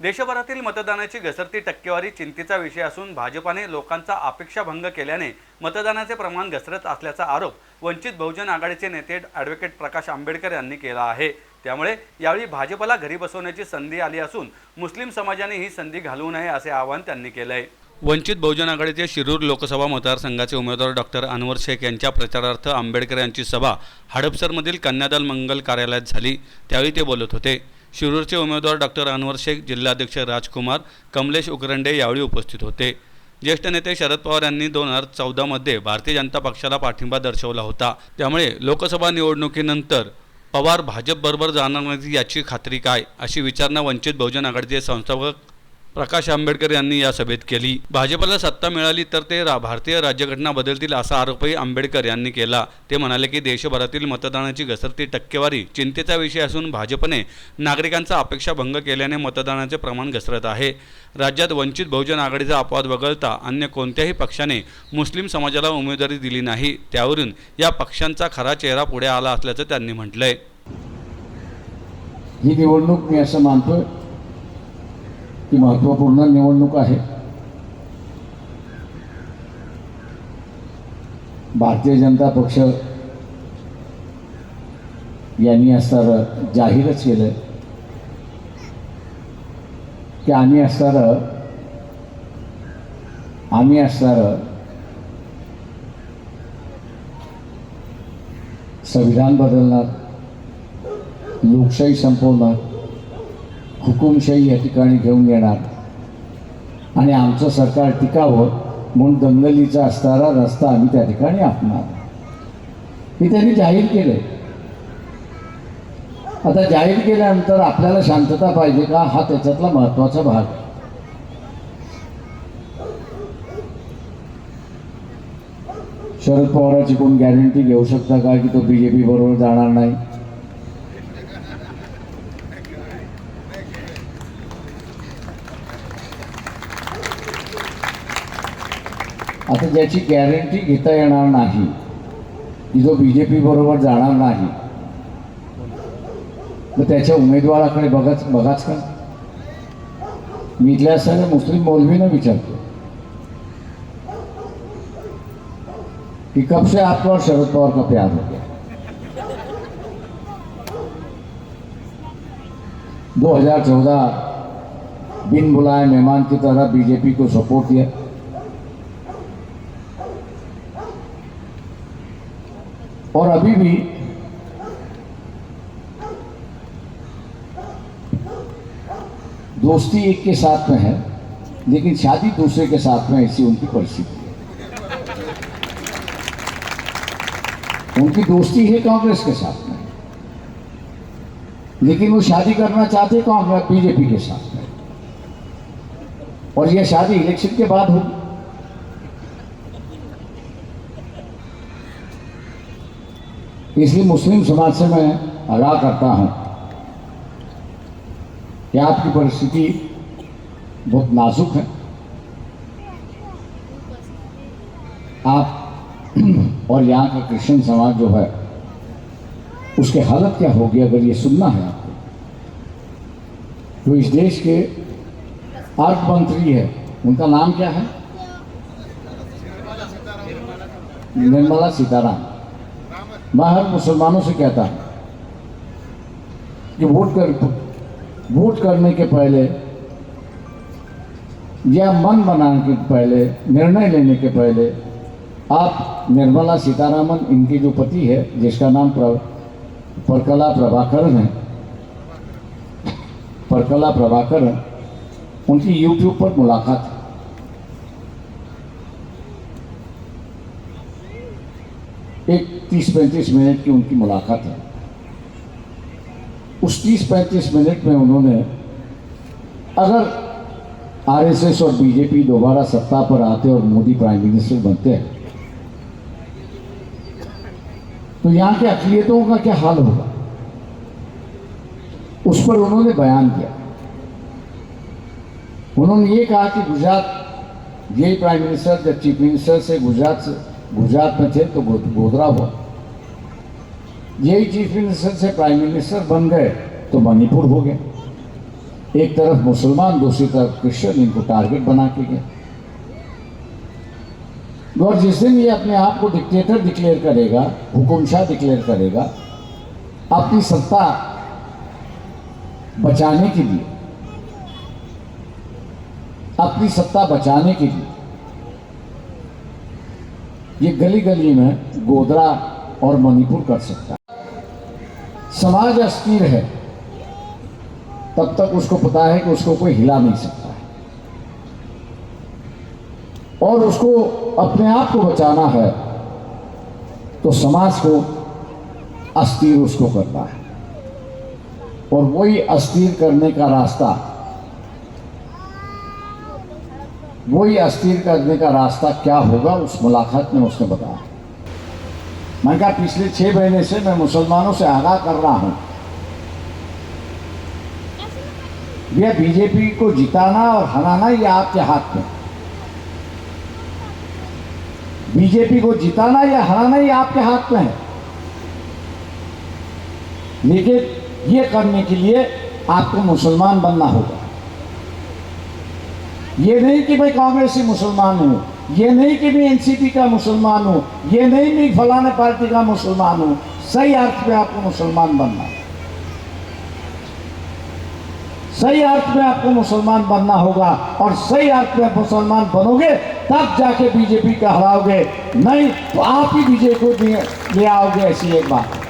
देशभरातील मतदानाची घसरती टक्केवारी चिंतेचा विषय असून भाजपाने लोकांचा अपेक्षाभंग केल्याने मतदानाचे प्रमाण घसरत असल्याचा आरोप वंचित बहुजन आघाडीचे नेते ॲडव्होकेट प्रकाश आंबेडकर यांनी केला आहे. त्यामुळे यावेळी भाजपला घरी बसवण्याची संधी आली असून मुस्लिम समाजाने ही संधी घालवू नये असे आवाहन त्यांनी केलं आहे वंचित बहुजन आघाडीचे शिरूर लोकसभा मतदारसंघाचे उमेदवार डॉक्टर अनवर शेख यांच्या प्रचारार्थ आंबेडकर यांची सभा हडपसरमधील कन्यादल मंगल कार्यालयात झाली. त्यावेळी ते बोलत होते. शिरूरचे उमेदवार डॉक्टर अनवर शेख जिल्हाध्यक्ष राजकुमार कमलेश उकरंडे यावेळी उपस्थित होते. ज्येष्ठ नेते शरद पवार यांनी दोन हजार चौदामध्ये भारतीय जनता पक्षाला पाठिंबा दर्शवला होता. त्यामुळे लोकसभा निवडणुकीनंतर पवार भाजपबरोबर जाणार नाही याची खात्री काय अशी विचारणा वंचित बहुजन आघाडीचे संस्थापक प्रकाश आंबेडकर यांनी या सभेत केली. भाजपला सत्ता मिळाली तर ते भारतीय राज्यघटना बदलतील असा आरोपही आंबेडकर यांनी केला. ते म्हणाले की देशभरातील मतदानाची घसरती टक्केवारी चिंतेचा विषय असून भाजपने नागरिकांचा अपेक्षाभंग केल्याने मतदानाचे प्रमाण घसरत आहे. राज्यात वंचित बहुजन आघाडीचा अपवाद वगळता अन्य कोणत्याही पक्षाने मुस्लिम समाजाला उमेदवारी दिली नाही. त्यावरून या पक्षांचा खरा चेहरा पुढे आला असल्याचं त्यांनी म्हटलंय. ही निवडणूक मी असं मानतोय ती महत्त्वपूर्ण निवडणूक आहे. भारतीय जनता पक्ष यांनी असणारं जाहीरच केलं की आम्ही असणारं आम्ही असणारं संविधान बदलणार लोकशाही संपवणार हुकुमशाही या ठिकाणी घेऊन येणार. आणि आमचं सरकार टिकावं म्हणून दंगलीचा असणारा रस्ता आम्ही त्या ठिकाणी आपणार. हे त्यांनी जाहीर केलं आता जाहीर केल्यानंतर आपल्याला शांतता पाहिजे का? हा त्याच्यातला महत्त्वाचा भाग. शरद पवाराची कोण गॅरंटी घेऊ शकता का की तो बी जे पी बरोबर जाणार नाही? आता ज्याची गॅरंटी घेता येणार नाही की जो बी जे पी बरोबर जाणार नाही तर त्याच्या उमेदवाराकडे बघाच बघाच का? मी इथल्या असताना मुस्लिम मौलवीनं विचारतो. कि कब से आपको और शरद पवार का प्यार हो गया? 2014 बिन बुलाए मेहमान की तरह बीजेपी को सपोर्ट किया। और अभी भी दोस्ती एक के साथ में है, लेकिन शादी दूसरे के साथ में ऐसी उनकी परिस्थिति है। उनकी दोस्ती है कांग्रेस के साथ में, लेकिन वो शादी करना चाहते कांग्रेस, बीजेपी के साथ में। और यह शादी इलेक्शन के बाद होगी। इसलिए मुस्लिम समाज से मैं आगाह करता हूँ कि आपकी परिस्थिति बहुत नाजुक है। आप और यहाँ का क्रिश्चियन समाज जो है, उसके हालत क्या होगी अगर ये सुनना है आपको? तो इस देश के अर्थ मंत्री है, उनका नाम क्या है? निर्मला सीताराम मैं हर मुसलमानों से कहता हूँ कि वोट कर वोट करने के पहले या मन बनाने के पहले निर्णय लेने के पहले आप निर्मला सीतारामन इनके जो पति है जिसका नाम प्र, परकला प्रभाकरन है परकला प्रभाकरन उनकी यूट्यूब पर मुलाकात एक तीस पैंतीस मिनट की उनकी मुलाकात है। उस तीस पैंतीस मिनट में उन्होंने, अगर आरएसएस और बीजेपी दोबारा सत्ता पर आते और मोदी प्राइम मिनिस्टर बनते हैं तो यहाँ के अकलियतों का क्या हाल होगा? उस पर उन्होंने बयान किया। उन्होंने ये कहा कि गुजरात, यही प्राइम मिनिस्टर, जब चीफ मिनिस्टर से गुजरात से गुजरात में थे तो गोधरा हुआ यही चीफ मिनिस्टर से प्राइम मिनिस्टर बन गए तो मणिपुर हो गए। एक तरफ़ मुसलमान, दूसरी तरफ़ क्रिश्चियन, इनको टारगेट बना के गए। और जिस दिन ये अपने आप को डिक्टेटर डिक्लेयर करेगा, हुकुमशाह डिक्लेयर करेगा, अपनी सत्ता बचाने के लिए, अपनी सत्ता बचाने के लिए ये गली गली में गोदरा और मणिपुर कर सकता है। समाज अस्थिर है। तब तक उसको पता है कि उसको कोई हिला नहीं सकता है। और उसको अपने आप को बचाना है तो समाज को अस्थिर उसको करना है। और वही अस्थिर करने का रास्ता वही अस्थिर करने का रास्ता क्या होगा, उस मुलाकात में उसने बताया। मैंने कहा, पिछले छह महीने से मैं मुसलमानों से आगाह कर रहा हूँ। यह बीजेपी को जिताना और हराना ये आपके हाथ में। बीजेपी को जिताना या हराना ये आपके हाथ में है। लेकिन ये करने के लिए आपको मुसलमान बनना होगा। ये नहीं कि मैं कांग्रेसी मुसलमान हूँ, ये नहीं कि मैं एनसीपी का मुसलमान हूँ, ये नहीं मैं फलाने पार्टी का मुसलमान हूँ। सही अर्थ में आपको मुसलमान बनना है। सही अर्थ में आपको मुसलमान बनना होगा और सही अर्थ में मुसलमान बनोगे, तब जाके बीजेपी का हराओगे। नहीं तो आप ही बीजेपी को ले आओगे, ऐसी एक बात। है